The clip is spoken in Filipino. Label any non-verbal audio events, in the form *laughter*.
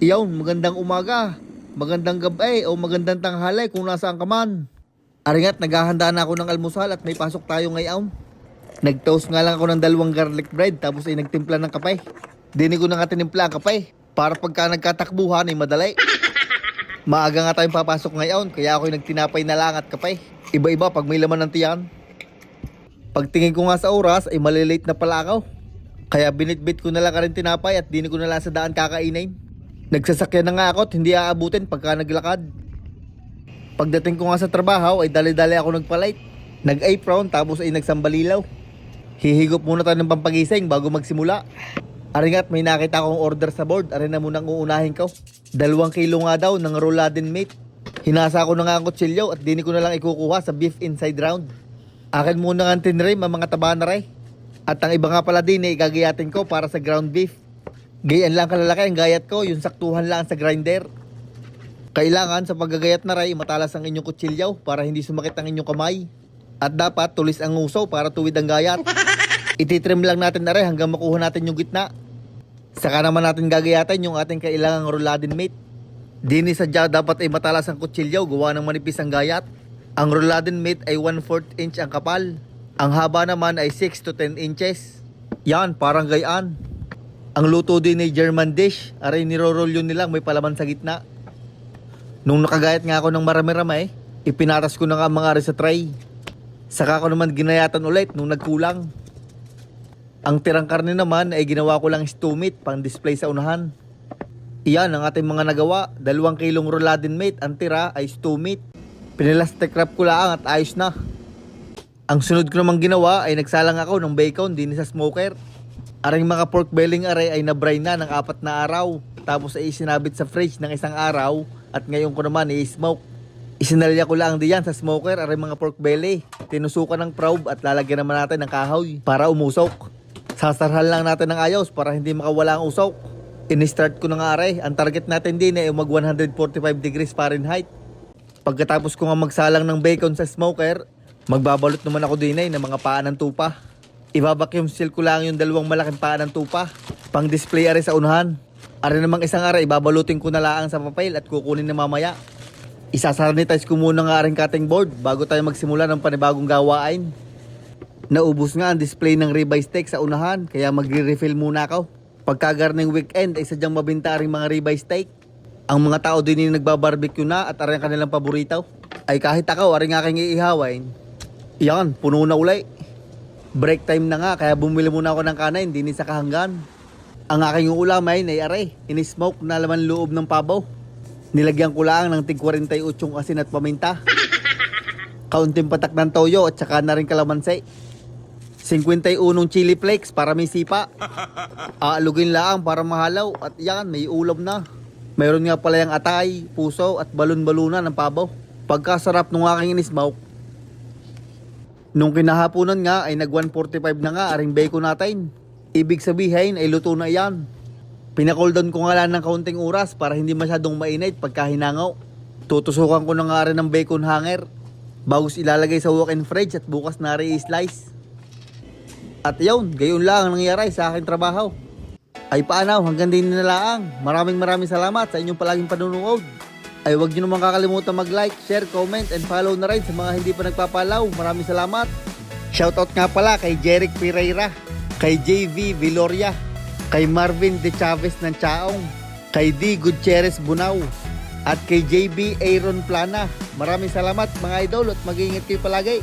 Iyaw, magandang umaga, magandang gabi o magandang tanghali kung nasaan ka man. Aringat, naghahanda na ako ng almusal at may pasok tayo ngayon. Nag-toast nga lang ako ng dalawang garlic bread tapos ay nagtimpla ng kape. Dini ko na nga tinimpla ang kape para pagka nagkatakbuhan ay madali. Maaga nga tayong papasok ngayon kaya ako'y nagtinapay na lang at kape. Iba-iba pag may laman ng tiyan. Pagtingin ko nga sa oras ay malilate na pala ako. Kaya binitbit ko na lang ka rin tinapay at dini ko na lang sa daan kakainin. Nagsasakyan na nga ako at hindi aabutin pagka naglakad. Pagdating ko nga sa trabaho ay dali-dali ako nagpalight. Nag-apron tapos ay nagsambalilaw. Hihigop muna tayo ng pampagising bago magsimula. Aringat may nakita akong order sa board. Arin na munang uunahin ko. Dalawang kilo nga daw ng roladin meat. Hinasa ko na nga ang kutsilyo at dini ko na lang ikukuha sa beef inside round. Akin muna nga tinrim ang mga taba na. At ang iba nga pala din ay igagayatin ko para sa ground beef. Gayaan lang kalalaki ang gayat ko, yung saktuhan lang sa grinder. Kailangan sa paggagayat na ray, matalas ang inyong kutsilyo para hindi sumakit ang inyong kamay. At dapat tulis ang uso para tuwid ang gayat. *laughs* Ititrim lang natin na ray hanggang makuha natin yung gitna. Saka naman natin gagayatin yung ating kailangang roladin meat. Dini sadya dapat ay matalas ang kutsilyo gawa ng manipis ang gayat. Ang roladin meat ay 1 4 inch ang kapal. Ang haba naman ay 6 to 10 inches. Yan, parang gayaan. Ang luto din ay German dish. Aray niroroll yun nilang may palaman sa gitna. Nung nakagayat nga ako ng marami-ramay, ipinatas ko na nga mga ari sa tray. Saka ko naman ginayatan ulit nung nagkulang. Ang tirang karne naman ay ginawa ko lang stew meat pang display sa unahan. Iyan ang ating mga nagawa. Dalawang kilong roladin meat, ang tira ay stew meat. Pinilastic wrap ko lang at ayos na. Ang sunod ko namang ginawa ay nagsalang ako ng bacon din sa smoker. Aring mga pork belling aray ay nabray na ng apat na araw. Tapos ay isinabit sa fridge ng isang araw at ngayon ko naman i-smoke. Isinalya ko lang diyan sa smoker aray mga pork belly. Tinusukan ng probe at lalagyan naman natin ng kahoy para umusok. Sasarhan lang natin ng ayos para hindi makawala ang usok. In-start ko nga aray. Ang target natin din ay mag 145 degrees Fahrenheit. Pagkatapos ko nga magsalang ng bacon sa smoker, magbabalot naman ako din ay ng mga paa ng tupa. Ibabacuum seal ko lang yung dalawang malaking paa ng tupa. Pang display ari sa unahan. Ari namang isang ara, ibabalutin ko na lang sa papel at kukunin na mamaya. Isasanitize ko muna nga aring cutting board bago tayo magsimula ng panibagong gawain. Naubos nga ang display ng ribeye steak sa unahan kaya magre-refill muna ako. Pagkagarning weekend ay sadyang mabinta rin mga ribeye steak. Ang mga tao din yung nagbabarbecue na at aring kanilang paborito. Ay kahit ako, aring aking iihawain. Yan, puno na ulay. Break time na nga kaya bumili muna ako ng kanin din sa kahanggan. Ang aking ulamay ay are, inismoke na laman loob ng pabaw. Nilagyan ko lang ng tig 48 asin at paminta. *laughs* Kaunting patak ng toyo at saka na rin kalamansi. 51 chili flakes para may sipa. *laughs* Aalugin lang para mahalaw at yan, may ulam na. Mayroon nga pala yung atay, puso at balon-balunan ng pabaw. Pagkasarap ng aking inismoke, Nung kinahaponan nga ay nag 145 na nga aring bacon natin. Ibig sabihin ay luto na yan. Pinakoldan ko nga lang ng kaunting oras para hindi masyadong mainit pagka hinangaw. Tutusukan ko na nga rin ng bacon hanger. Bagus ilalagay sa walk-in fridge at bukas na rin i-slice. At yun, gayon lang ang nangyari sa aking trabaho. Ay paanaw, hanggang din na lang. Maraming maraming salamat sa inyong palaging panunood. Ay huwag nyo naman kakalimutan mag-like, share, comment, and follow na rin sa mga hindi pa nagpapalaw. Maraming salamat. Shoutout nga pala kay Jeric Pereira, kay JV Viloria, kay Marvin De Chavez ng Chaong, kay D. Gutierrez Bunao, at kay JB Aaron Plana. Maraming salamat mga idol at mag-iingat kayo palagi.